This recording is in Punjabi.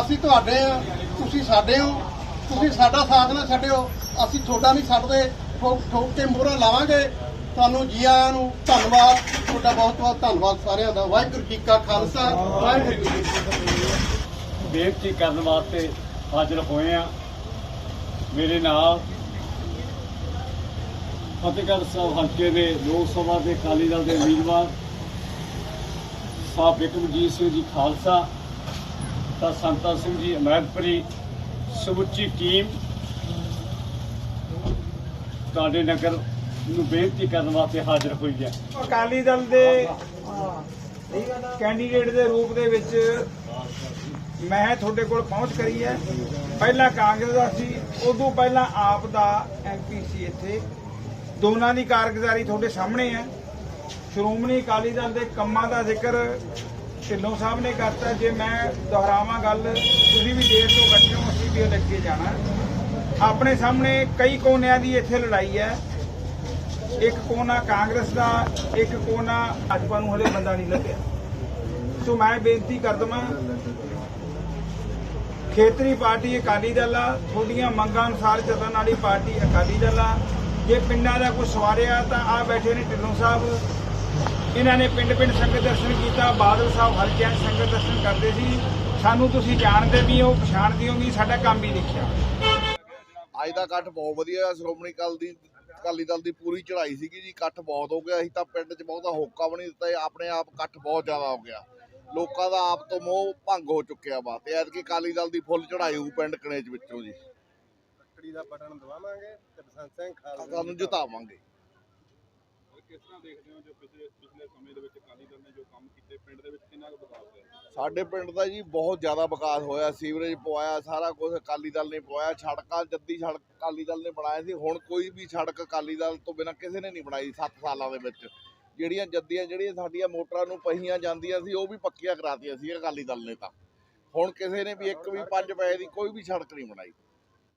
ਅਸੀਂ ਤੁਹਾਡੇ ਆ, ਤੁਸੀਂ ਸਾਡੇ ਹੋ, ਤੁਸੀਂ ਸਾਡਾ ਸਾਥ ਨਾ ਛੱਡਿਓ, ਅਸੀਂ ਤੁਹਾਡਾ ਨਹੀਂ ਛੱਡਦੇ। ਠੋਕ ਠੋਕ ਕੇ ਮੋਹਰਾਂ ਲਾਵਾਂਗੇ। ਤੁਹਾਨੂੰ ਜੀ ਆਇਆਂ ਨੂੰ ਧੰਨਵਾਦ, ਤੁਹਾਡਾ ਬਹੁਤ ਬਹੁਤ ਧੰਨਵਾਦ ਸਾਰਿਆਂ ਦਾ। ਵਾਹਿਗੁਰੂ ਜੀ ਕਾ ਖਾਲਸਾ, ਵਾਹਿਗੁਰੂ ਜੀ ਕੀ ਫਤਿਹ। ਬੇਨਤੀ ਕਰਨ ਵਾਸਤੇ ਹਾਜ਼ਰ ਹੋਏ ਆ। ਮੇਰੇ ਨਾਲ ਫਤਿਹਗੜ੍ਹ ਸਾਹਿਬ ਹਲਕੇ ਦੇ ਲੋਕ ਸਭਾ ਦੇ ਅਕਾਲੀ ਦਲ ਦੇ ਉਮੀਦਵਾਰ ਸਾਹਿਬ ਬਿਕਰਮਜੀਤ ਸਿੰਘ ਜੀ ਖਾਲਸਾ ਤਾਂ ਸੰਤਾ ਸਿੰਘ ਜੀ ਅਮੈਦਪੁਰੀ ਸਮੁੱਚੀ ਟੀਮ ਤੁਹਾਡੇ ਨਗਰ ਨੂੰ ਬੇਨਤੀ ਕਰਨ ਵਾਸਤੇ ਹਾਜ਼ਰ ਹੋਈ ਹੈ। ਅਕਾਲੀ ਦਲ ਦੇ ਕੈਂਡੀਡੇਟ ਦੇ ਰੂਪ ਦੇ ਵਿੱਚ ਮੈਂ ਤੁਹਾਡੇ ਕੋਲ ਪਹੁੰਚ ਕਰੀ ਹੈ। ਪਹਿਲਾਂ ਕਾਂਗਰਸ ਦਾ ਸੀ, ਉਦੋਂ ਪਹਿਲਾਂ ਆਪ ਦਾ ਐਮਪੀ ਸੀ ਇੱਥੇ। ਦੋਨਾਂ ਦੀ ਕਾਰਗੁਜ਼ਾਰੀ ਤੁਹਾਡੇ ਸਾਹਮਣੇ ਹੈ। ਸ਼੍ਰੋਮਣੀ ਅਕਾਲੀ ਦਲ ਦੇ ਕੰਮਾਂ ਦਾ ਜ਼ਿਕਰ ਢਿੱਲੋਂ ਸਾਹਿਬ ਨੇ ਕਰਤਾ, ਜੇ ਮੈਂ ਦੁਹਰਾਵਾਂ ਗੱਲ, ਤੁਸੀਂ ਵੀ ਦੇਰ ਤੋਂ ਬੈਠੇ ਹੋ, ਅਸੀਂ ਵੀ ਲੱਗੇ ਜਾਣਾ। ਆਪਣੇ ਸਾਹਮਣੇ ਕਈ ਕੋਨਿਆਂ ਦੀ ਇੱਥੇ ਲੜਾਈ ਹੈ। ਇੱਕ ਕੋਨਾ ਕਾਂਗਰਸ ਦਾ, ਇੱਕ ਕੋਨਾ ਭਾਜਪਾ ਨੂੰ ਹਲੇ ਬੰਦਾ ਨਹੀਂ ਲੱਗਿਆ ਸੋ ਮੈਂ ਬੇਨਤੀ ਕਰ ਦਵਾਂ, ਖੇਤਰੀ ਪਾਰਟੀ ਅਕਾਲੀ ਦਲ ਆ, ਤੁਹਾਡੀਆਂ ਮੰਗਾਂ ਅਨੁਸਾਰ ਚੱਲਣ ਵਾਲੀ ਪਾਰਟੀ ਅਕਾਲੀ ਦਲ ਆ। ਜੇ ਪਿੰਡਾਂ ਦਾ ਕੋਈ ਸਵਾਰਿਆ, ਤਾਂ ਆ ਬੈਠੇ ਨੇ ਢਿੱਲੋਂ ਸਾਹਿਬ। ਇਹਨਾਂ ਨੇ ਪਿੰਡ ਪਿੰਡ ਸੰਗਤ ਦਰਸ਼ਨ ਕੀਤਾ ਬਾਦਲ ਸਾਹਿਬ ਹਲਕਿਆਂ 'ਚ ਸੰਗਤ ਦਰਸ਼ਨ ਕਰਦੇ ਸੀ। ਸਾਨੂੰ ਤੁਸੀਂ ਜਾਣਦੇ ਵੀ ਹੋ ਪਛਾਣਦੇ ਹੋ ਵੀ ਸਾਡਾ ਕੰਮ ਹੀ ਦੇਖਿਆ। ਅੱਜ ਦਾ ਇਕੱਠ ਬਹੁਤ ਵਧੀਆ ਹੈ ਸ਼੍ਰੋਮਣੀ ਅਕਾਲੀ ਦੀ ਅਕਾਲੀ ਦਲ ਦੀ ਪੂਰੀ ਚੜ੍ਹਾਈ ਸੀਗੀ ਜੀ। ਇਕੱਠ ਬਹੁਤ ਹੋ ਗਿਆ। ਅਸੀਂ ਤਾਂ ਪਿੰਡ 'ਚ ਬਹੁਤਾ ਹੋਕਾ ਵੀ ਨਹੀਂ ਦਿੱਤਾ। ਆਪਣੇ ਆਪ ਇਕੱਠ ਬਹੁਤ ਜ਼ਿਆਦਾ ਹੋ ਗਿਆ। ਲੋਕਾਂ ਦਾ ਆਪ ਤੋਂ ਮੋਹ ਭੰਗ ਹੋ ਚੁੱਕਿਆ ਵਾ। ਤੇ ਐਤਕੀ ਅਕਾਲੀ ਦਲ ਦੀ ਫੁੱਲ ਚੜ੍ਹਾਈ ਹੋਊ ਪਿੰਡ ਕਨੇਜ ਵਿੱਚੋਂ ਜੀ। ਲੱਕੜੀ ਦਾ ਬਟਨ ਦਵਾਵਾਂਗੇ ਤੇ ਬਸੰਤ ਸਿੰਘ ਸਾਨੂੰ ਜਿਤਾਵਾਂਗੇ। ਕਿਸ ਤਰ੍ਹਾਂ ਦੇਖਦੇ ਹੋ ਜੋ ਪਿਛਲੇ ਪਿਛਲੇ ਸਮੇਂ ਦੇ ਵਿੱਚ ਅਕਾਲੀ ਦਲ ਨੇ ਜੋ ਕੰਮ ਕੀਤੇ, ਪਿੰਡ ਦੇ ਵਿੱਚ ਕਿੰਨਾ ਕੁ ਵਿਕਾਸ ਹੋਇਆ? ਸਾਡੇ ਪਿੰਡ ਦਾ ਜੀ ਬਹੁਤ ਜ਼ਿਆਦਾ ਵਿਕਾਸ ਹੋਇਆ, ਸੀਵਰੇਜ ਪਵਾਇਆ, ਸਾਰਾ ਕੁਝ ਅਕਾਲੀ ਦਲ ਨੇ ਪਵਾਇਆ, ਸੜਕਾਂ, ਜੱਦੀ ਸੜਕ ਅਕਾਲੀ ਦਲ ਨੇ ਬਣਾਇਆ ਸੀ, ਹੁਣ ਕੋਈ ਵੀ ਸੜਕ ਅਕਾਲੀ ਦਲ ਤੋਂ ਬਿਨਾਂ ਕਿਸੇ ਨੇ ਨਹੀਂ ਬਣਾਈ 7 ਸਾਲਾਂ ਦੇ ਵਿੱਚ। ਜਿਹੜੀਆਂ ਜੱਦੀਆਂ, ਜਿਹੜੀਆਂ ਸਾਡੀਆਂ ਮੋਟਰਾਂ ਨੂੰ ਪਹੀਆਂ ਜਾਂਦੀਆਂ ਸੀ, ਉਹ ਵੀ ਪੱਕੀਆਂ ਕਰਾਤੀਆਂ ਸੀ ਅਕਾਲੀ ਦਲ ਨੇ ਤਾਂ। ਹੁਣ ਕਿਸੇ ਨੇ ਵੀ ਇੱਕ ਵੀ 5 ਪੈਸੇ ਦੀ ਕੋਈ ਵੀ ਸੜਕ ਨਹੀਂ ਬਣਾਈ।